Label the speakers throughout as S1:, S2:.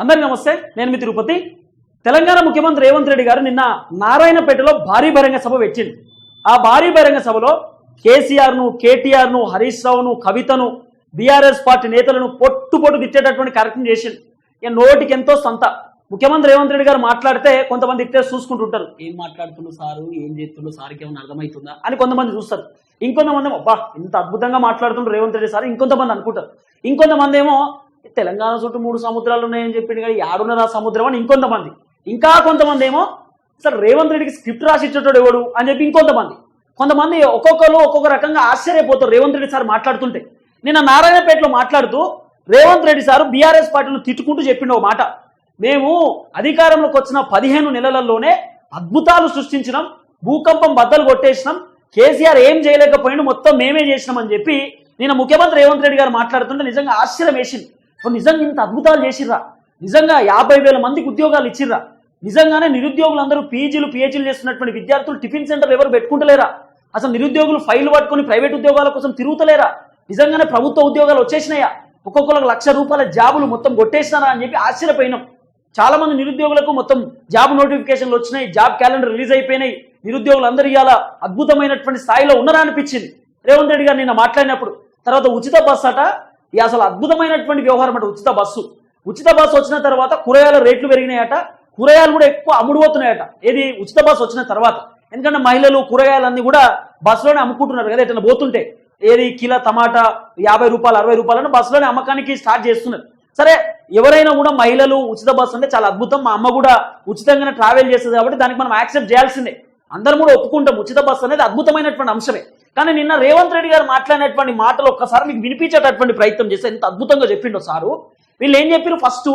S1: అందరికీ నమస్తే నేను మీ తిరుపతి. తెలంగాణ ముఖ్యమంత్రి రేవంత్ రెడ్డి గారు నిన్న నారాయణపేటలో భారీ బహిరంగ సభ పెట్టింది ఆ భారీ బహిరంగ సభలో కేసీఆర్ను కేటీఆర్ను హరీష్ రావును కవితను బీఆర్ఎస్ పార్టీ నేతలను పొట్టు పొట్టు తిట్టేటటువంటి కార్యక్రమం చేసింది ఇక నోటికి ఎంతో సంత. ముఖ్యమంత్రి రేవంత్ రెడ్డి గారు మాట్లాడితే కొంతమంది ఇట్టే చూసుకుంటుంటారు. ఏం మాట్లాడుతున్నారు సారు? ఏం చేస్తున్నారు? సార్కి ఏమైనా అర్థమవుతుందా? అని కొంతమంది చూస్తారు. ఇంకొంతమంది అబ్బా ఇంత అద్భుతంగా మాట్లాడుతుంటారు రేవంత్ రెడ్డి సార్ ఇంకొంతమంది అనుకుంటారు. ఇంకొంతమంది ఏమో తెలంగాణ చుట్టూ మూడు సముద్రాలు ఉన్నాయని చెప్పింది కానీ ఆడున్నర సముద్రం అని ఇంకొంతమంది. ఇంకా కొంతమంది ఏమో సార్ రేవంత్ రెడ్డికి స్క్రిప్ట్ రాసి ఇచ్చేటోడు ఎవడు అని చెప్పి ఇంకొంతమంది. కొంతమంది ఒక్కొక్కరు ఒక్కొక్క రకంగా ఆశ్చర్యపోతారు రేవంత్ రెడ్డి సార్ మాట్లాడుతుంటే. నిన్న నారాయణపేటలో మాట్లాడుతూ రేవంత్ రెడ్డి సార్ బీఆర్ఎస్ పార్టీని తిట్టుకుంటూ చెప్పిండు ఒక మాట. మేము అధికారంలోకి వచ్చిన పదిహేను నెలలలోనే అద్భుతాలు సృష్టించినాం భూకంపం బద్దలు కొట్టేసినాం కేసీఆర్ ఏం చేయలేకపోయినా మొత్తం మేమే చేసినాం అని చెప్పి నేను ముఖ్యమంత్రి రేవంత్ రెడ్డి గారు మాట్లాడుతుంటే నిజంగా ఆశ్చర్యం వేసింది. నిజంగా ఇంత అద్భుతాలు చేసిర్రా? నిజంగా యాభై వేల మందికి ఉద్యోగాలు ఇచ్చిర్రా? నిజంగానే నిరుద్యోగులందరూ పీజీలు పిహెచ్లు చేస్తున్నటువంటి విద్యార్థులు టిఫిన్ సెంటర్ ఎవరు పెట్టుకుంటలేరా? అసలు నిరుద్యోగులు ఫైల్ పట్టుకొని ప్రైవేట్ ఉద్యోగాల కోసం తిరుగుతలేరా? నిజంగానే ప్రభుత్వ ఉద్యోగాలు వచ్చేసినాయా? ఒక్కొక్కరికి లక్ష రూపాయల జాబులు మొత్తం కొట్టేసినారా అని చెప్పి ఆశ్చర్యపోయినాం. చాలా మంది నిరుద్యోగులకు మొత్తం జాబ్ నోటిఫికేషన్లు వచ్చినాయి జాబ్ క్యాలెండర్ రిలీజ్ అయిపోయినాయి. నిరుద్యోగులు అందరూ ఇవాళ అద్భుతమైనటువంటి స్థాయిలో ఉన్నారా అనిపించింది. రేవంత్ రెడ్డి గారు నిన్న మాట్లాడినప్పుడు తర్వాత ఉచిత బస్ అట ఇది అసలు అద్భుతమైనటువంటి వ్యవహారం అంటే ఉచిత బస్సు. ఉచిత బస్సు వచ్చిన తర్వాత కూరగాయల రేట్లు పెరిగినాయట కూరగాయలు కూడా ఎక్కువ అమ్ముడుపోతున్నాయట. ఏది? ఉచిత బస్సు వచ్చిన తర్వాత. ఎందుకంటే మహిళలు కూరగాయలన్నీ కూడా బస్సులోనే అమ్ముకుంటున్నారు కదా ఎట్లా పోతుంటే. ఏది? కిలో టమాటా యాభై రూపాయలు అరవై రూపాయలను బస్సులోనే అమ్మకానికి స్టార్ట్ చేస్తున్నారు. సరే ఎవరైనా కూడా మహిళలు ఉచిత బస్సు అంటే చాలా అద్భుతం. మా అమ్మ కూడా ఉచితంగానే ట్రావెల్ చేస్తుంది కాబట్టి దానికి మనం యాక్సెప్ట్ చేయాల్సిందే. అందరం కూడా ఒప్పుకుంటాం ఉచిత బస్సు అనేది అద్భుతమైనటువంటి అంశమే. కానీ నిన్న రేవంత్ రెడ్డి గారు మాట్లాడినటువంటి మాటలు ఒక్కసారి మీకు వినిపించేటటువంటి ప్రయత్నం చేస్తే ఎంత అద్భుతంగా చెప్పిండో సారు. వీళ్ళు ఏం చెప్పారు ఫస్ట్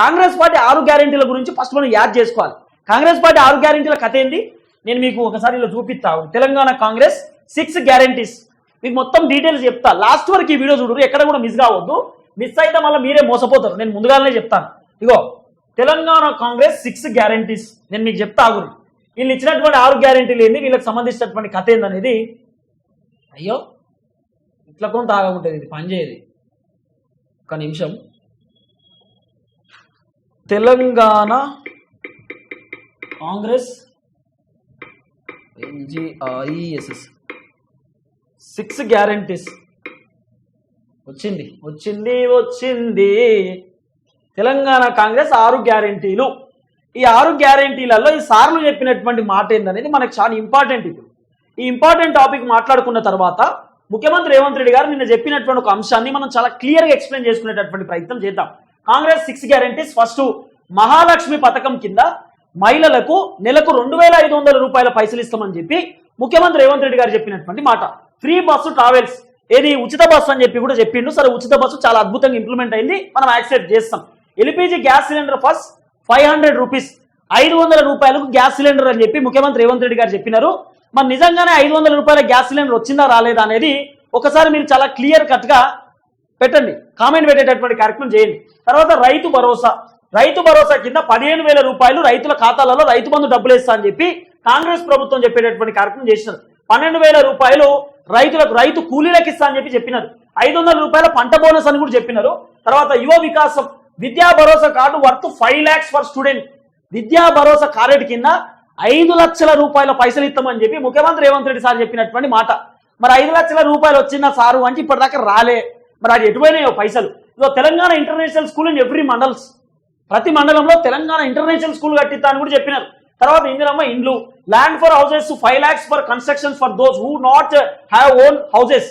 S1: కాంగ్రెస్ పార్టీ ఆరు గ్యారెంటీల గురించి ఫస్ట్ మనం యాద్ చేసుకోవాలి. కాంగ్రెస్ పార్టీ ఆరు గ్యారెంటీల కథ ఏంది? నేను మీకు ఒకసారి ఇలా చూపిస్తాను తెలంగాణ కాంగ్రెస్ సిక్స్ గ్యారెంటీస్. మీకు మొత్తం డీటెయిల్స్ చెప్తా. లాస్ట్ వరకు ఈ వీడియో చూడరు ఎక్కడ కూడా మిస్ కావద్దు. మిస్ అయితే మళ్ళీ మీరే మోసపోతారు. నేను ముందుగానే చెప్తాను. ఇగో తెలంగాణ కాంగ్రెస్ సిక్స్ గ్యారెంటీస్. నేను మీకు చెప్తా ఆగురు వీళ్ళు ఇచ్చినటువంటి ఆరు గ్యారంటీలు ఏంది? వీళ్ళకి సంబంధించినటువంటి కథ ఏందనేది అయ్యో ఇట్లా కొంత ఆగముంటుంది ఇది పనిచేయదు ఒక నిమిషం. తెలంగాణ కాంగ్రెస్ ఎన్జిఐఎస్ఎస్ సిక్స్ గ్యారంటీస్ వచ్చింది వచ్చింది వచ్చింది. తెలంగాణ కాంగ్రెస్ ఆరు గ్యారంటీలు ఈ ఆరు గ్యారంటీలలో ఈ సార్లు చెప్పినటువంటి మాట ఏందనేది మనకు చాలా ఇంపార్టెంట్ ఇప్పుడు. ఈ ఇంపార్టెంట్ టాపిక్ మాట్లాడుకున్న తర్వాత ముఖ్యమంత్రి రేవంత్ రెడ్డి గారు నిన్న చెప్పినటువంటి ఒక అంశాన్ని మనం చాలా క్లియర్గా ఎక్స్ప్లెయిన్ చేసుకునేటటువంటి ప్రయత్నం చేద్దాం. Congress six guarantees first Mahalakshmi పథకం కింద మహిళలకు నెలకు రెండు వేల ఐదు వందల రూపాయల పైసలు ఇస్తామని చెప్పి ముఖ్యమంత్రి రేవంత్ రెడ్డి గారు చెప్పినటువంటి మాట. Free bus travels. ఏది ఉచిత బస్సు అని చెప్పి కూడా చెప్పిండు. సరే ఉచిత బస్సు చాలా అద్భుతంగా ఇంప్లిమెంట్ అయింది. మనం యాక్సెప్ట్ చేస్తాం. LPG gas cylinder first five hundred rupees. ఐదు వందల రూపాయలకు గ్యాస్ సిలిండర్ అని చెప్పి ముఖ్యమంత్రి రేవంత్ రెడ్డి గారు చెప్పినారు. మరి నిజంగానే ఐదు వందల రూపాయల గ్యాస్ సిలిండర్ వచ్చిందా రాలేదా అనేది ఒకసారి మీరు చాలా క్లియర్ కట్గా పెట్టండి. కామెంట్ పెట్టేటటువంటి కార్యక్రమం చేయండి. తర్వాత రైతు భరోసా. రైతు భరోసా కింద పదిహేను వేల రూపాయలు రైతుల ఖాతాలలో రైతు బంధు డబ్బులు ఇస్తా అని చెప్పి కాంగ్రెస్ ప్రభుత్వం చెప్పేటటువంటి కార్యక్రమం చేసినారు. పన్నెండు వేల రూపాయలు రైతులకు రైతు కూలీలకు ఇస్తా అని చెప్పి చెప్పినారు. ఐదు వందల రూపాయల పంట బోనస్ అని కూడా చెప్పినారు. తర్వాత Yuva Vikasam. Vidya Bharosa card worth five lakhs for student. Vidya Bharosa card కింద ఐదు లక్షల రూపాయల పైసలు ఇస్తామని చెప్పి ముఖ్యమంత్రి రేవంత్ రెడ్డి సార్ చెప్పినటువంటి మాట. మరి ఐదు లక్షల రూపాయలు వచ్చిందా సారు అంటే ఇప్పటిదాకా రాలే. మరి అది ఎటువైనాయో పైసలు. ఇదో Telangana international school in every mandals. ప్రతి మండలంలో తెలంగాణ ఇంటర్నేషనల్ స్కూల్ కట్టిస్తా అని కూడా చెప్పినారు. తర్వాత ఇందిరమ్మ ఇండ్లు. Land for houses five lakhs for construction for those who not have own houses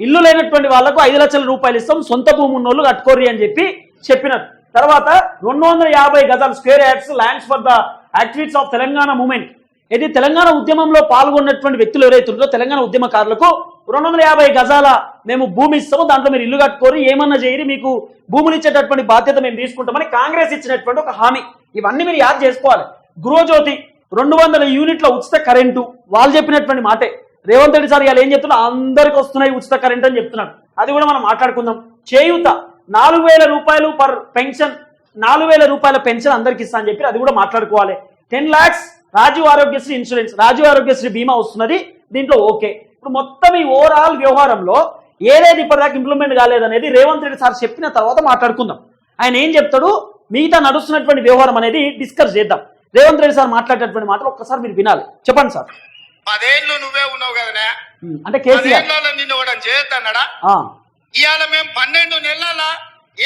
S1: ఇల్లు లేనటువంటి వాళ్ళకు ఐదు లక్షల రూపాయలు ఇస్తాం. సొంత భూమి ఉన్నోళ్ళు కట్టుకోరి అని చెప్పి చెప్పినారు. తర్వాత రెండు వందల యాభై గజాల square yards lands for the activities of Telangana movement ఇది తెలంగాణ ఉద్యమంలో పాల్గొన్నటువంటి వ్యక్తులు ఎవరైతే ఉందో తెలంగాణ ఉద్యమకారులకు రెండు వందల యాభై గజాల మేము భూమి ఇస్తాము దాంట్లో మీరు ఇల్లు కట్టుకోరు ఏమన్నా చేయరి మీకు భూములు ఇచ్చేటటువంటి బాధ్యత మేము తీసుకుంటామని కాంగ్రెస్ ఇచ్చినటువంటి ఒక హామీ. ఇవన్నీ మీరు యాద్ చేసుకోవాలి. గృహజ్యోతి రెండు వందల యూనిట్ల ఉచిత కరెంటు వాళ్ళు చెప్పినటువంటి మాటే. రేవంత్ రెడ్డి సార్ ఇవాళ ఏం చెప్తున్నా? అందరికి వస్తున్నాయి ఉచిత కరెంట్ అని చెప్తున్నాడు. అది కూడా మనం మాట్లాడుకుందాం. చేయూత నాలుగు వేల రూపాయలు పర్ పెన్షన్ నాలుగు వేల రూపాయల పెన్షన్ అందరికి ఇస్తా అని చెప్పి అది కూడా మాట్లాడుకోవాలి. Ten lakhs Rajiv Aarogyasri insurance. Rajiv Aarogyasri బీమా వస్తున్నది. దీంట్లో ఓకే. ఇప్పుడు మొత్తం ఈ ఓవరాల్ వ్యవహారంలో ఏదేది ఇప్పటిదాకా ఇంప్లిమెంట్ కాలేదనేది రేవంత్ రెడ్డి సార్ చెప్పిన తర్వాత మాట్లాడుకుందాం. ఆయన ఏం చెప్తాడు? మిగతా నడుస్తున్నటువంటి వ్యవహారం అనేది డిస్కస్ చేద్దాం. రేవంత్ రెడ్డి సార్ మాట్లాడేటటువంటి మాటలు ఒక్కసారి మీరు వినాలి. చెప్పండి సార్.
S2: పదేళ్ళు నువ్వే ఉన్నావు కదనే?
S1: ఉమ్, అంటే కేసీఆర్.
S2: నిన్ను చేయొద్దన్నాడా ఇవాళ మేము పన్నెండు నెలల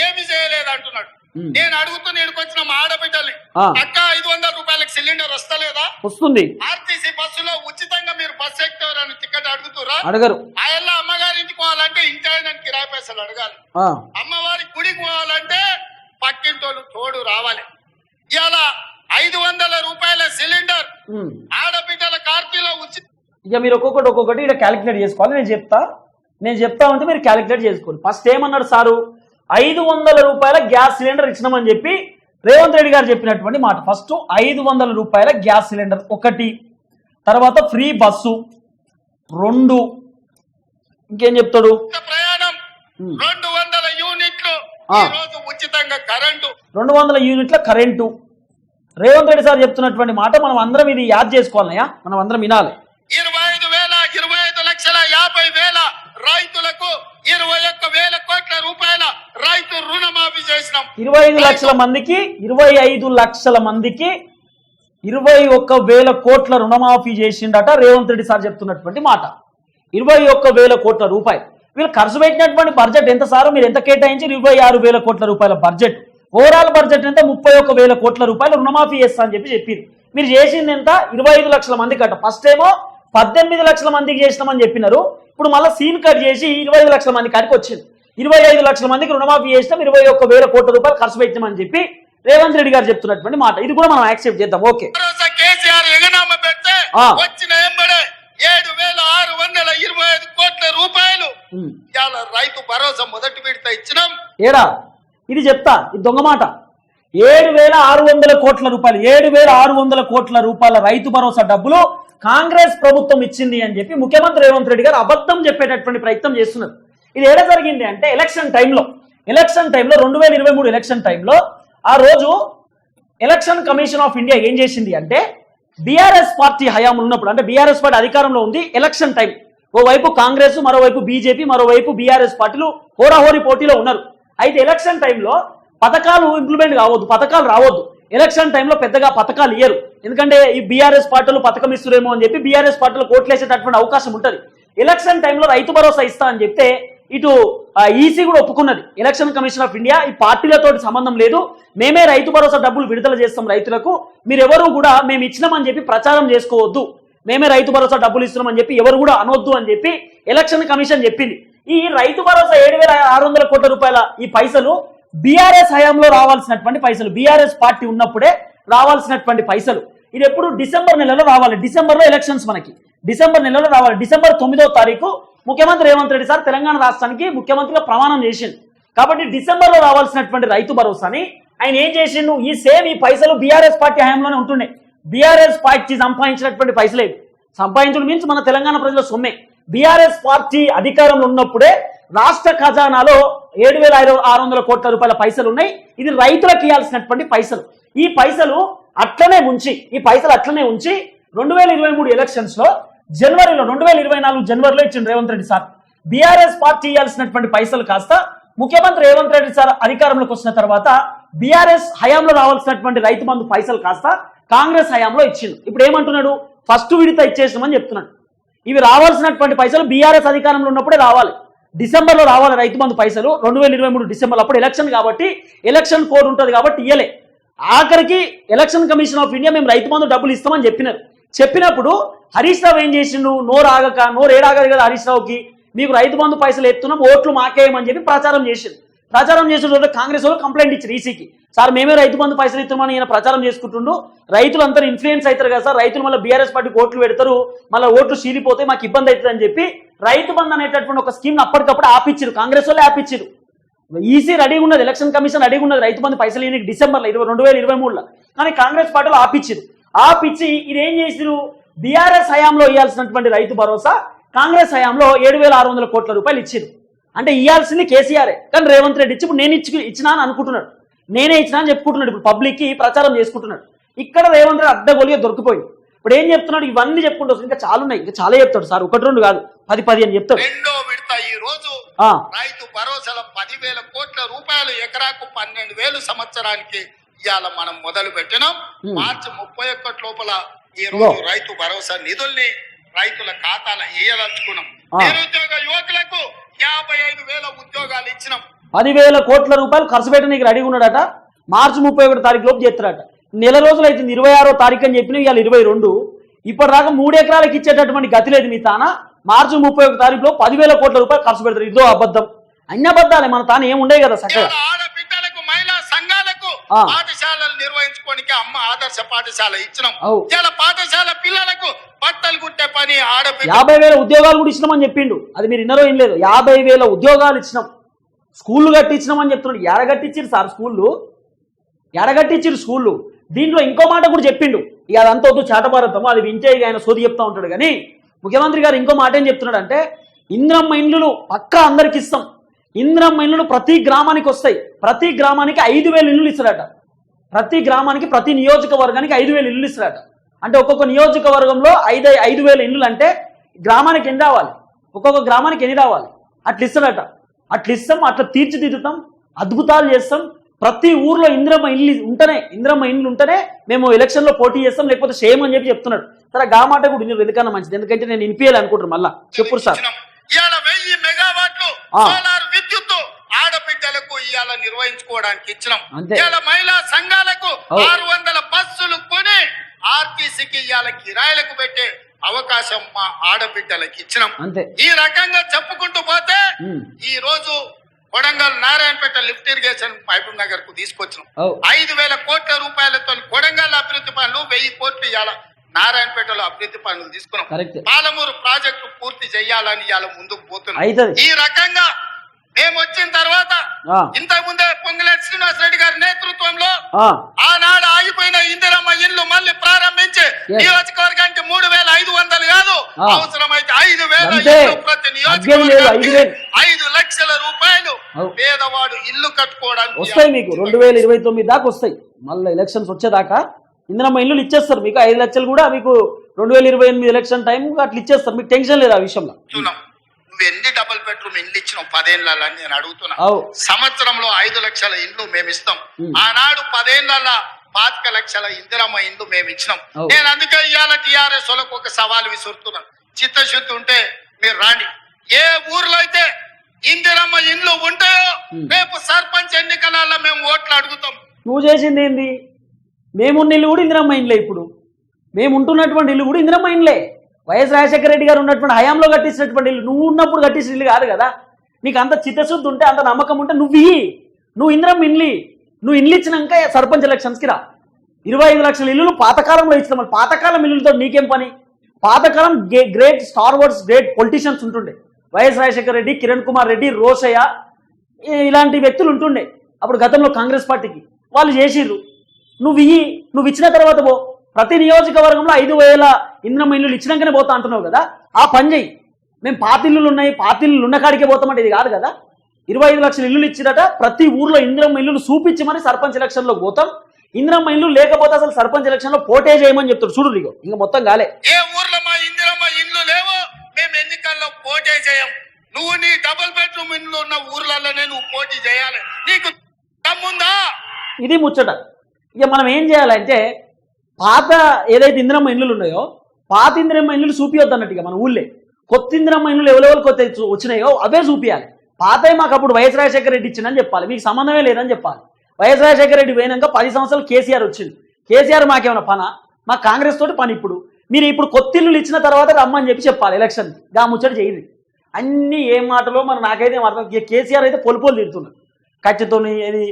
S2: ఏమి చేయలేదు అంటున్నాడు నేను అడుగుతూ నేను వచ్చిన మా ఆడబిడ్డల్ని. అక్క ఐదు వందల రూపాయలకి సిలిండర్ వస్తలేదా?
S1: వస్తుంది.
S2: ఆర్టీసీ బస్సులో ఉచితంగా మీరు బస్సు ఎక్కుతారని టికెట్ అడుగుతురా?
S1: అడగరు.
S2: ఆయన అమ్మగారి ఇంటికి పోవాలంటే ఇంటి ఆయన కిరాయి పైసలు అడగాలి అమ్మవారి గుడికి పోవాలంటే పక్కింటోళ్ళు తోడు రావాలి. ఇవాళ ఐదు వందల రూపాయల సిలిండర్. ఆడబిడ్డల కార్తీలో ఉచిత
S1: ఇక మీరు ఒక్కొక్కటి ఒక్కొక్కటి ఇక్కడ క్యాలిక్యులేట్ చేసుకోవాలి. నేను చెప్తా. నేను చెప్తా ఉంటే మీరు క్యాలిక్యులేట్ చేసుకోండి. ఫస్ట్ ఏమన్నాడు సారు? ఐదు వందల రూపాయల గ్యాస్ సిలిండర్ ఇచ్చినామని చెప్పి రేవంత్ రెడ్డి గారు చెప్పినటువంటి మాట. ఫస్ట్ ఐదు వందల రూపాయల గ్యాస్ సిలిండర్ ఒకటి తర్వాత ఫ్రీ బస్సు రెండు ఇంకేం చెప్తాడు.
S2: రెండు వందల యూనిట్లు. ఉచితంగా కరెంటు.
S1: రెండు వందల యూనిట్ల కరెంటు. రేవంత్ రెడ్డి సార్ చెప్తున్నటువంటి మాట మనం అందరం ఇది యాద్ చేసుకోవాలయ్యా మనం అందరం వినాలి.
S2: ఇరవై ఐదు వేల ఇరవై ఐదు లక్షల యాభై వేల రైతులకు ఇరవై ఒక్క వేల కోట్ల రూపాయల రైతు రుణమాఫీ చేసినాం.
S1: ఇరవై ఐదు లక్షల మందికి ఇరవై ఐదు లక్షల మందికి ఇరవై ఒక్క వేల కోట్ల రుణమాఫీ చేసిండట రేవంత్ రెడ్డి సార్ చెప్తున్నటువంటి మాట. ఇరవై ఒక్క వేల కోట్ల రూపాయలు. వీళ్ళు ఖర్చు పెట్టినటువంటి బడ్జెట్ ఎంత సారో? మీరు ఎంత కేటాయించి ఇరవై ఆరు వేల కోట్ల రూపాయల బడ్జెట్. ఓవరాల్ బడ్జెట్ ఎంత? ముప్పై ఒక్క వేల కోట్ల రూపాయలు రుణమాఫీ చేస్తా అని చెప్పి చెప్పింది మీరు చేసింది ఎంత? ఇరవై ఐదు లక్షల మందికి అట ఫస్ట్ ఏమో పద్దెనిమిది లక్షల మందికి చేసినామని చెప్పినారు. ఇప్పుడు మళ్ళీ సీన్ కట్ చేసి ఇరవై ఐదు లక్షల మంది కాడికి వచ్చింది. ఇరవై ఐదు లక్షల మందికి రుణమాఫీ చేసినాం ఇరవై ఒక్క వేల కోట్ల రూపాయలు ఖర్చు పెట్టినామని చెప్పి రేవంత్ రెడ్డి గారు చెప్తున్నటువంటి మాట. ఇది కూడా మనం యాక్సెప్ట్ చేద్దాం. ఓకే.
S2: రైతు భరోసా మొదటి విడత ఇచ్చినాం.
S1: ఏడా? ఇది చెప్తా. ఇది దొంగ మాట. ఏడు వేల ఆరు వందల కోట్ల రూపాయలు ఏడు వేల ఆరు వందల కోట్ల రూపాయల రైతు భరోసా డబ్బులు కాంగ్రెస్ ప్రభుత్వం ఇచ్చింది అని చెప్పి ముఖ్యమంత్రి రేవంత్ రెడ్డి గారు అబద్ధం చెప్పేటటువంటి ప్రయత్నం చేస్తున్నారు. ఇది ఏడ జరిగింది అంటే ఎలక్షన్ టైంలో ఎలక్షన్ టైంలో రెండు వేల ఇరవై మూడు ఎలక్షన్ టైంలో ఆ రోజు ఎలక్షన్ కమిషన్ ఆఫ్ ఇండియా ఏం చేసింది అంటే బీఆర్ఎస్ పార్టీ హయాం ఉన్నప్పుడు అంటే బీఆర్ఎస్ పార్టీ అధికారంలో ఉంది ఎలక్షన్ టైం ఓవైపు కాంగ్రెస్ మరోవైపు బీజేపీ మరోవైపు బీఆర్ఎస్ పార్టీలు హోరాహోరీ పోటీలో ఉన్నారు. అయితే ఎలక్షన్ టైంలో పథకాలు ఇంప్లిమెంట్ కావద్దు పథకాలు రావద్దు. ఎలక్షన్ టైంలో పెద్దగా పథకాలు ఇయ్యరు. ఎందుకంటే ఈ బీఆర్ఎస్ పార్టీలు పథకం ఇస్తురేమో అని చెప్పి బీఆర్ఎస్ పార్టీలు కోట్లేసేటటువంటి అవకాశం ఉంటుంది. ఎలక్షన్ టైంలో రైతు భరోసా ఇస్తా అని చెప్తే ఇటు ఈసీ కూడా ఒప్పుకున్నది. ఎలక్షన్ కమిషన్ ఆఫ్ ఇండియా ఈ పార్టీలతో సంబంధం లేదు. మేమే రైతు భరోసా డబ్బులు విడుదల చేస్తాం రైతులకు. మీరెవరూ కూడా మేము ఇచ్చినామని చెప్పి ప్రచారం చేసుకోవద్దు. మేమే రైతు భరోసా డబ్బులు ఇస్తున్నామని చెప్పి ఎవరు కూడా అనొద్దు అని చెప్పి ఎలక్షన్ కమిషన్ చెప్పింది. ఈ రైతు భరోసా ఏడు వేల ఆరు వందల కోట్ల రూపాయల ఈ పైసలు బీఆర్ఎస్ హయాంలో రావాల్సినటువంటి పైసలు బీఆర్ఎస్ పార్టీ ఉన్నప్పుడే రావాల్సినటువంటి పైసలు. ఇది ఎప్పుడు డిసెంబర్ నెలలో రావాలి. డిసెంబర్లో ఎలక్షన్స్ మనకి. డిసెంబర్ నెలలో రావాలి. డిసెంబర్ తొమ్మిదో తారీఖు ముఖ్యమంత్రి రేవంత్ రెడ్డి సార్ తెలంగాణ రాష్ట్రానికి ముఖ్యమంత్రిగా ప్రమాణం చేసిండు. కాబట్టి డిసెంబర్లో రావాల్సినటువంటి రైతు భరోసాని ఆయన ఏం చేసిండు? ఈ సేమ్ ఈ పైసలు బీఆర్ఎస్ పార్టీ హయాంలోనే ఉంటుండే. బీఆర్ఎస్ పార్టీ సంపాదించినటువంటి పైసలే. సంపాదించడం మీన్స్ మన తెలంగాణ ప్రజల సొమ్మే. బీఆర్ఎస్ పార్టీ అధికారంలో ఉన్నప్పుడే రాష్ట్ర ఖజానాలో ఏడు వేల ఐదు ఆరు వందల కోట్ల రూపాయల పైసలు ఉన్నాయి. ఇది రైతులకు ఇవ్వాల్సినటువంటి పైసలు. ఈ పైసలు అట్లనే ఉంచి ఈ పైసలు అట్లనే ఉంచి రెండు వేల ఇరవై మూడు ఎలక్షన్స్లో జనవరిలో రెండు వేల ఇరవై నాలుగు జనవరిలో ఇచ్చిన Revanth Reddy sir. BRS party ఇవ్వాల్సినటువంటి పైసలు కాస్త ముఖ్యమంత్రి రేవంత్ రెడ్డి సార్ అధికారంలోకి వచ్చిన తర్వాత బీఆర్ఎస్ హయాంలో రావాల్సినటువంటి రైతు బంధు పైసలు కాస్త కాంగ్రెస్ హయాంలో ఇచ్చిండు ఇప్పుడు ఏమంటున్నాడు? ఫస్ట్ విడత ఇచ్చేసినామని చెప్తున్నాడు. ఇవి రావాల్సినటువంటి పైసలు బీఆర్ఎస్ అధికారంలో ఉన్నప్పుడే రావాలి. డిసెంబర్లో రావాలి రైతు బంధు పైసలు రెండు వేల ఇరవై మూడు డిసెంబర్ అప్పుడు ఎలక్షన్ కాబట్టి ఎలక్షన్ కోడ్ ఉంటుంది కాబట్టి ఇయ్యలే. ఆఖరికి ఎలక్షన్ కమిషన్ ఆఫ్ ఇండియా మేము రైతు బంధు డబ్బులు ఇస్తామని చెప్పినారు. చెప్పినప్పుడు హరీష్ రావు ఏం చేసిండు? నోరు ఆగక నోరు ఏడాగదు కదా హరీష్ రావుకి. మీకు రైతు బంధు పైసలు ఎత్తున్నాం ఓట్లు మాకేయమని చెప్పి ప్రచారం చేసింది ప్రచారం చేసిన కాంగ్రెస్ వాళ్ళు కంప్లైంట్ ఇచ్చారు ఈసీకి. సార్ మేమే రైతు బంధు పైసలు ఇస్తున్నామని ఈయన ప్రచారం చేసుకుంటుండు. రైతులు అందరూ ఇన్ఫ్లుయెన్స్ అవుతారు కదా సార్. రైతులు మళ్ళీ బీఆర్ఎస్ పార్టీకి ఓట్లు పెడతారు. మళ్ళీ ఓట్లు చీలిపోతే మాకు ఇబ్బంది అవుతుంది అని చెప్పి రైతు బంధు అనేటటువంటి ఒక స్కీమ్ అప్పటికప్పుడు ఆపిచ్చారు కాంగ్రెస్ వాళ్ళు ఆపిచ్చారు ఈసీ రెడీగా ఉన్నది ఎలక్షన్ కమిషన్ రెడీగా ఉన్నది రైతు బంధు పైసలు ఈయనకి డిసెంబర్లో ఇరవై రెండు వేల ఇరవై మూడులో. కానీ కాంగ్రెస్ పార్టీలో ఆపిచ్చారు ఆపిచ్చి ఇది ఏం చేసిరు బీఆర్ఎస్ హయాంలో ఇవ్వాల్సినటువంటి రైతు భరోసా కాంగ్రెస్ హయాంలో ఏడు వేల ఆరు వందల కోట్ల రూపాయలు ఇచ్చారు అంటే ఇవ్వాల్సింది కేసీఆరే. కానీ రేవంత్ రెడ్డి ఇచ్చి ఇప్పుడు నేను ఇచ్చి ఇచ్చినా అని అనుకుంటున్నాడు. నేనే ఇచ్చినా అని చెప్పుకుంటున్నాడు. ఇప్పుడు పబ్లిక్కి ప్రచారం చేసుకుంటున్నాడు. ఇక్కడ రేవంత్ రెడ్డి అడ్డగోలిగా దొరికిపోయింది. ఇప్పుడు ఏం చెప్తున్నాడు? ఇవన్నీ చెప్పుకుంటూ ఇంకా చాలా ఉన్నాయి ఇంకా చాలా చెప్తాడు సార్. ఒకటి రెండు కాదు. పది పది అని చెప్తాడు.
S2: రెండో విడత ఈ రోజు రైతు భరోసాలో పదివేల కోట్ల రూపాయలు ఎకరాకు పన్నెండు వేలు సంవత్సరానికి ఇవాళ మనం మొదలు పెట్టినాం. మార్చి ముప్పై ఒక్కటి లోపల ఈ. రోజు రైతు భరోసా నిధుల్ని రైతుల ఖాతాలో వేయదలుచుకున్నాం. నిరుద్యోగ యువకులకు యాభై ఐదు వేల ఉద్యోగాలు ఇచ్చినాం.
S1: పదివేల కోట్ల రూపాయలు ఖర్చు పెట్టడానికి రెడీగా ఉన్నాడట. మార్చి ముప్పై ఒకటి తారీఖు లోపు చేస్తారట నెల రోజులు అయితే ఇరవై ఆరో తారీఖు అని చెప్పిన ఇవాళ ఇరవై రెండు. ఇప్పటిదాకా మూడు ఎకరాలకు ఇచ్చేటటువంటి గతి లేదు మీ తాన? మార్చి ముప్పై ఒకటి తారీఖులో పదివేల కోట్ల రూపాయలు ఖర్చు పెడతారు. ఇదో అబద్ధం. అన్ని అబద్ధాలే మన తాను ఏముండే కదా చక్కగా.
S2: మహిళా సంఘాలకు. పాఠశాలలు నిర్వహించుకోనికి అమ్మ ఆదర్శ పాఠశాల ఇచ్చినాం. పాఠశాల పిల్లలకు బట్టలు కుట్టే పని ఆడబిడ్డ
S1: యాభై వేల ఉద్యోగాలు కూడా ఇచ్చినామని చెప్పిండు. అది మీరు ఇన్నరో ఏం లేదు. యాభై వేల ఉద్యోగాలు ఇచ్చినాం. స్కూళ్ళు కట్టించినామని చెప్తున్నాడు. ఎడ కట్టించారు సార్ స్కూళ్ళు? ఎడ కట్టించారు స్కూళ్ళు? దీంట్లో ఇంకో మాట కూడా చెప్పిండు. ఇక అదంతా వద్దు చేతభారతం అది వింటే ఆయన సోది చెప్తా ఉంటాడు. కానీ ముఖ్యమంత్రి గారు ఇంకో మాట ఏం చెప్తున్నాడు అంటే ఇంద్రమ్మ ఇండ్లు పక్కా అందరికి ఇస్తాం. ఇంద్రమ్మ ఇండ్లు ప్రతి గ్రామానికి వస్తాయి. ప్రతి గ్రామానికి ఐదు వేలు ఇల్లులు ఇస్తారట ప్రతి గ్రామానికి ప్రతి నియోజకవర్గానికి ఐదు వేలు ఇల్లు ఇస్తారట అంటే ఒక్కొక్క నియోజకవర్గంలో ఐదు ఐదు వేల ఇండ్లు అంటే గ్రామానికి ఎన్ని రావాలి? ఒక్కొక్క గ్రామానికి ఎన్ని రావాలి? అట్లా ఇస్తారట అట్లా ఇస్తాం అట్లా తీర్చిదిద్దుతాం అద్భుతాలు చేస్తాం ప్రతి ఊర్లో ఇంద్రమ్మ ఇల్లు ఉంటేనే ఇంద్రమ్మ ఇల్లు ఉంటేనే మేము ఎలక్షన్లో పోటీ చేస్తాం లేకపోతే సేమ్ అని చెప్పి చెప్తున్నాడు. సరే గా మాట కూడా విన్నారు ఎందుకన్నా మంచిది. ఎందుకంటే నేను వినిపించాలి అనుకుంటాను మళ్ళా. చెప్పుడు సార్.
S2: విద్యుత్ ఆడబిడ్డలకు ఇవాళ నిర్వహించుకోవడానికి ఇచ్చినాం.
S1: అంతే.
S2: ఇవాళ మహిళా సంఘాలకు. ఆరు వందల బస్సులు కొని ఆర్టీసీకి ఇవాళ కిరాయిలకు పెట్టే అవకాశం మా ఆడబిడ్డలకు ఇచ్చినాం. ఈ రకంగా చెప్పుకుంటూ పోతే. ఈ రోజు కొడంగల్ నారాయణపేట లిఫ్ట్ ఇరిగేషన్ మహబూబ్ నగర్కు తీసుకొచ్చినాం. ఐదు వేల కోట్ల రూపాయలతో కొడంగల్ అభివృద్ధి పనులు వెయ్యి కోట్లు ఇవాళ నారాయణపేటలో అభివృద్ధి పనులు తీసుకున్నాం పాలమూరు ప్రాజెక్టు పూర్తి చేయాలని ఇవాళ ముందుకు పోతున్నాం ఈ రకంగా మేము వచ్చిన తర్వాత. ఇంతకు ముందే పొంగులేటి శ్రీనివాస్ రెడ్డి గారి నేతృత్వంలో ఆనాడు ఆగిపోయిన ఇందిరమ్మ ఇల్లు మళ్ళీ ప్రారంభించి. నియోజకవర్గానికి మూడు వేల ఐదు వందలు కాదు. అవసరమైతే ఐదు వేల ప్రతి నియోజకవర్గానికి. ఐదు లక్షల రూపాయలు. పేదవాడు ఇల్లు కట్టుకోవడానికి
S1: వస్తాయి మీకు. రెండు వేల ఇరవై తొమ్మిది దాకా వస్తాయి. మళ్ళీ ఎలక్షన్స్ వచ్చేదాకా. ఇందిరమ్మ ఇల్లులు ఇచ్చేస్తారు. మీకు ఐదు లక్షలు కూడా మీకు రెండు వేల ఇరవై ఎనిమిది ఎలక్షన్ టైం అట్లా ఇచ్చేస్తారు. మీకు టెన్షన్ లేదు ఆ విషయంలో?
S2: నువ్వు ఎన్ని డబుల్ బెడ్రూమ్ ఇల్లు ఇచ్చినావు? పదేళ్ళని నేను అడుగుతున్నా. సంవత్సరంలో ఐదు లక్షల ఇండ్లు మేము ఇస్తాం. ఆనాడు పదేళ్ళ పాతిక లక్షల ఇందిరమ్మ ఇండ్లు మేము ఇచ్చినాం. నేను అందుకే ఇవాళ టీఆర్ఎస్ వాళ్ళకు ఒక సవాల్ విసురుతున్నా. చిత్తశుద్ధి ఉంటే మీరు రాండి. ఏ ఊర్లో అయితే ఇందిరమ్మ ఇండ్లు ఉంటాయో. రేపు సర్పంచ్ ఎన్నికలలో మేము ఓట్లు అడుగుతాం.
S1: నువ్వు చేసింది ఏంది? మేమున్న ఇల్లు కూడా ఇందిరమ్మ ఇండ్లే ఇప్పుడు. మేము ఉంటున్నటువంటి ఇల్లు కూడా ఇందిరమ్మ ఇండ్లే. వైఎస్ రాజశేఖర రెడ్డి గారు ఉన్నటువంటి హయాంలో కట్టించినటువంటి ఇల్లు నువ్వు ఉన్నప్పుడు కట్టించిన ఇల్లు కాదు కదా? నీకు అంత చిత్తశుద్ధి ఉంటే అంత నమ్మకం ఉంటే నువ్వు ఇయ్యి. నువ్వు ఇందిరమ్మ ఇండ్లి. నువ్వు ఇల్లు ఇచ్చినాక సర్పంచ్ ఎలక్షన్స్కి రా. ఇరవై ఐదు లక్షల ఇల్లులు పాతకాలంలో ఇచ్చిన మరి పాతకాలం ఇల్లులతో నీకేం పని? పాతకాలం great stalwarts great politicians ఉంటుండే. వైఎస్ రాజశేఖర రెడ్డి కిరణ్ కుమార్ రెడ్డి రోషయ్య ఇలాంటి వ్యక్తులు ఉంటుండే. అప్పుడు గతంలో కాంగ్రెస్ పార్టీకి. వాళ్ళు చేసిర్రు. నువ్వు ఇయ్యి నువ్వు ఇచ్చిన తర్వాత పో. ప్రతి నియోజకవర్గంలో ఐదు వేల ఇంధనం ఇల్లులు ఇచ్చినాకనే పోతా అంటున్నావు కదా? ఆ పని చెయ్యి. మేము పాతిల్లులు ఉన్నాయి పాతిల్లులు ఉన్న కాడికే పోతామంటే ఇది కాదు కదా? ఇరవై ఐదు లక్షల ఇల్లులు ఇచ్చిరట ప్రతి ఊర్లో ఇంద్రమ్మ ఇల్లులు చూపించి మరి సర్పంచ్ ఎలక్షన్లో పోతాం. ఇంద్రమ్మ ఇల్లు లేకపోతే అసలు సర్పంచ్ ఎలక్షన్లో పోటే చేయమని చెప్తాడు. చూడు ఇగో ఇంకా మొత్తం కాలే
S2: ఏ ఊర్లో మా ఇందిరమ్మ ఇండ్లు లేవో మేము ఎన్నికల్లో పోటీ చేయం నువ్వు నీ డబుల్ బెడ్రూమ్ ఇండ్లు ఉన్న ఊర్లలోనే నువ్వు పోటీ చేయాలి. నీకు దమ్ముందా?
S1: ఇది ముచ్చట. ఇక మనం ఏం చేయాలంటే పాత ఏదైతే ఇందిరమ్మ ఇల్లులు ఉన్నాయో పాత ఇందిరమ్మ ఇండ్లు చూపియొద్దు అన్నట్టు ఇక మన ఊళ్ళే. కొత్త ఇందిరమ్మ ఇండ్లు ఎవరెవరికి కొత్త వచ్చినాయో అవే చూపియాలి. పాతవి మాకు అప్పుడు వైఎస్ రాజశేఖర రెడ్డి ఇచ్చిందని చెప్పాలి. మీకు సంబంధమే లేదని చెప్పాలి. వైఎస్ రాజశేఖర రెడ్డి పోయినాక పది సంవత్సరాలు కేసీఆర్ వచ్చింది కేసీఆర్ మాకేమైనా పనా? మా కాంగ్రెస్ తోటి పని ఇప్పుడు. మీరు ఇప్పుడు కొత్త ఇల్లులు ఇచ్చిన తర్వాత రమ్మని చెప్పి చెప్పాలి ఎలక్షన్గా ముచ్చట చేయదు అన్ని ఏ మాటలో మరి నాకైతే అర్థం కేసీఆర్ అయితే పొలుపోలు తిడుతున్నారు కత్తితోని ఏది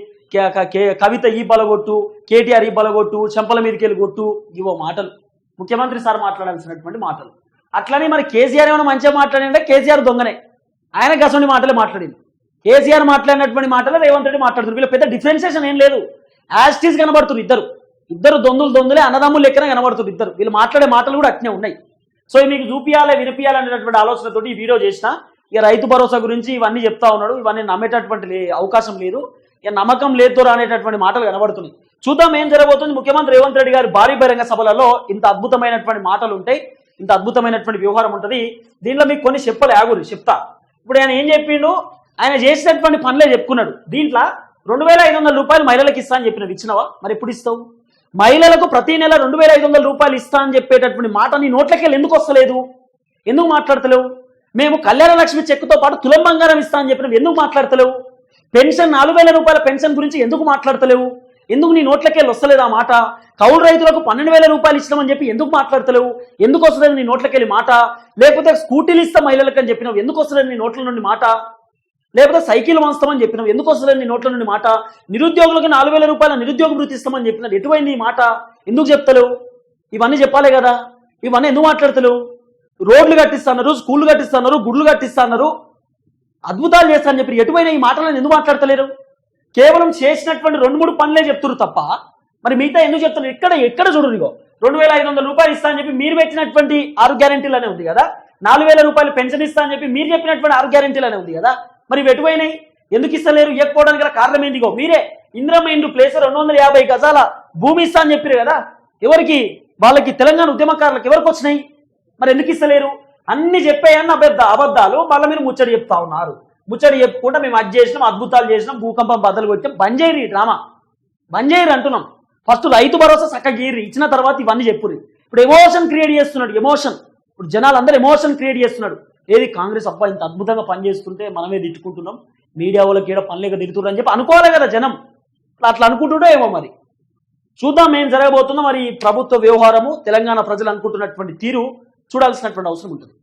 S1: కవిత ఈ బలగొట్టు కేటీఆర్ ఈ బలగొట్టు చెంపల మీదకి వెళ్ళి కొట్టు ఇవో మాటలు. ముఖ్యమంత్రి సార్ మాట్లాడాల్సినటువంటి మాటలు. అట్లనే మరి కేసీఆర్ ఏమైనా మంచిగా మాట్లాడింటే కేసీఆర్ దొంగనే. ఆయన గసండి మాటలే మాట్లాడింది కేసీఆర్ మాట్లాడినటువంటి మాటలే రేవంత్ రెడ్డి మాట్లాడుతున్నారు వీళ్ళ పెద్ద డిఫరెన్సియేషన్ ఏం లేదు. యాస్టీస్ కనబడుతున్నారు ఇద్దరు. ఇద్దరు దొందులు దొందులే అన్నదమ్ములు లెక్కన కనబడుతున్నారు ఇద్దరు. వీళ్ళు మాట్లాడే మాటలు కూడా అట్నే ఉన్నాయి. సో మీకు చూపియాలి వినిపించాలి అనేటటువంటి ఆలోచనతోటి ఈ వీడియో చేసిన. ఇక రైతు భరోసా గురించి ఇవన్నీ చెప్తా ఉన్నాడు. ఇవన్నీ నమ్మేటటువంటి లే- అవకాశం లేదు. ఇక నమ్మకం లేదు అనేటటువంటి మాటలు కనబడుతున్నాయి. చూద్దాం ఏం జరగబోతుంది. ముఖ్యమంత్రి రేవంత్ రెడ్డి గారి భారీ బహిరంగ సభలలో ఇంత అద్భుతమైనటువంటి మాటలు ఉంటాయి ఇంత అద్భుతమైనటువంటి వ్యవహారం ఉంటుంది. దీనిలో మీకు కొన్ని చెప్పలే ఆగురు చెప్తా. ఇప్పుడు ఆయన ఏం చెప్పిండు? ఆయన చేసినటువంటి పనులే చెప్పుకున్నాడు. దీంట్లో రెండు వేల ఐదు వందల రూపాయలు మహిళలకు ఇస్తా అని చెప్పినవి ఇచ్చినవా? మరి ఎప్పుడు ఇస్తావు? మహిళలకు ప్రతి నెల రెండు వేల ఐదు వందల రూపాయలు ఇస్తా అని చెప్పేటటువంటి మాట నీ నోట్లకెళ్ళి ఎందుకు వస్తలేదు? ఎందుకు మాట్లాడతలేవు? మేము కళ్యాణ లక్ష్మి చెక్కుతో పాటు తులం బంగారం ఇస్తా అని చెప్పిన ఎందుకు మాట్లాడతలేవు? పెన్షన్ నాలుగు వేల రూపాయల పెన్షన్ గురించి ఎందుకు మాట్లాడతలేవు? ఎందుకు నీ నోట్లకెళ్ళి వస్తలేదు ఆ మాట? కౌలు రైతులకు పన్నెండు వేల రూపాయలు ఇచ్చినామని చెప్పి ఎందుకు మాట్లాడతలేవు? ఎందుకు వస్తలేదు నీ నోట్లకెళ్ళి మాట? లేకపోతే స్కూటీలు ఇస్తా మహిళలకు అని చెప్పినావు ఎందుకు వస్తలేదు నీ నోట్ల నుండి మాట? లేకపోతే సైకిల్ వంచుతామని చెప్పినాం ఎందుకు వస్తలేదు నీ నోట్ల నుండి మాట? నిరుద్యోగులకు నాలుగు వేల రూపాయల నిరుద్యోగ వృత్తి ఇస్తామని చెప్పినారు. ఎటువైంది మాట? ఎందుకు చెప్తలేవు? ఇవన్నీ చెప్పాలి కదా. ఇవన్నీ ఎందుకు మాట్లాడతలేవు? రోడ్లు కట్టిస్తున్నారు స్కూళ్ళు కట్టిస్తున్నారు గుడ్లు కట్టిస్తున్నారు. అద్భుతాలు చేస్తారని చెప్పి ఎటువైనా ఈ మాటలను ఎందుకు మాట్లాడతలేరు? కేవలం చేసినటువంటి రెండు మూడు పనులే చెప్తున్నారు తప్ప మరి మిగతా ఎందుకు చెప్తున్నారు? ఇక్కడ ఎక్కడ చూడరు ఇగో. రెండు వేల ఐదు వందల రూపాయలు ఇస్తా అని చెప్పి మీరు పెట్టినటువంటి ఆరు గ్యారెంటీలనే ఉంది కదా. నాలుగు వేల రూపాయలు పెన్షన్ ఇస్తా అని చెప్పి మీరు చెప్పినటువంటి ఆరు గ్యారెంటీలనే ఉంది కదా. మరి ఇవి ఎటువైనాయి? ఎందుకు ఇస్తలేరు? ఇవ్వకపోవడానికి గల కారణం ఏందిగో మీరే ఇంద్రమైండ్ ప్లేస్ రెండు వందల యాభై గజాల భూమి ఇస్తా అని చెప్పారు కదా? ఎవరికి? వాళ్ళకి తెలంగాణ ఉద్యమకారులకు ఎవరికి వచ్చినాయి? మరి ఎందుకు ఇస్తలేరు? అన్ని చెప్పేయన్న అబద్ధ అబద్ధాలు వాళ్ళ మీరు ముచ్చడి చెప్తా ఉన్నారు. ముచ్చడి చెప్పుకుంటే మేము అది చేసినాం అద్భుతాలు చేసినాం భూకంపం బద్దలు కొట్టాం బంద్ చేయరు ఈ డ్రామా. బంద్ చేయరు అంటున్నాం. ఫస్ట్ రైతు భరోసా చక్కగీరి ఇచ్చిన తర్వాత ఇవన్నీ చెప్పురు ఇప్పుడు ఎమోషన్ క్రియేట్ చేస్తున్నాడు. ఎమోషన్ ఇప్పుడు జనాలు అందరూ ఎమోషన్ క్రియేట్ చేస్తున్నాడు. ఏది కాంగ్రెస్ అబ్బా ఇంత అద్భుతంగా పనిచేస్తుంటే మనమే తిట్టుకుంటున్నాం? మీడియా వాళ్ళకి ఏదో పనులేక తిడుతున్నారు అని చెప్పి అనుకోవాలి కదా జనం. అట్లా అనుకుంటుండో ఏమో మరి. చూద్దాం ఏం జరగబోతుందో మరి ఈ ప్రభుత్వ వ్యవహారము తెలంగాణ ప్రజలు అనుకుంటున్నటువంటి తీరు చూడాల్సినటువంటి అవసరం ఉంటుంది.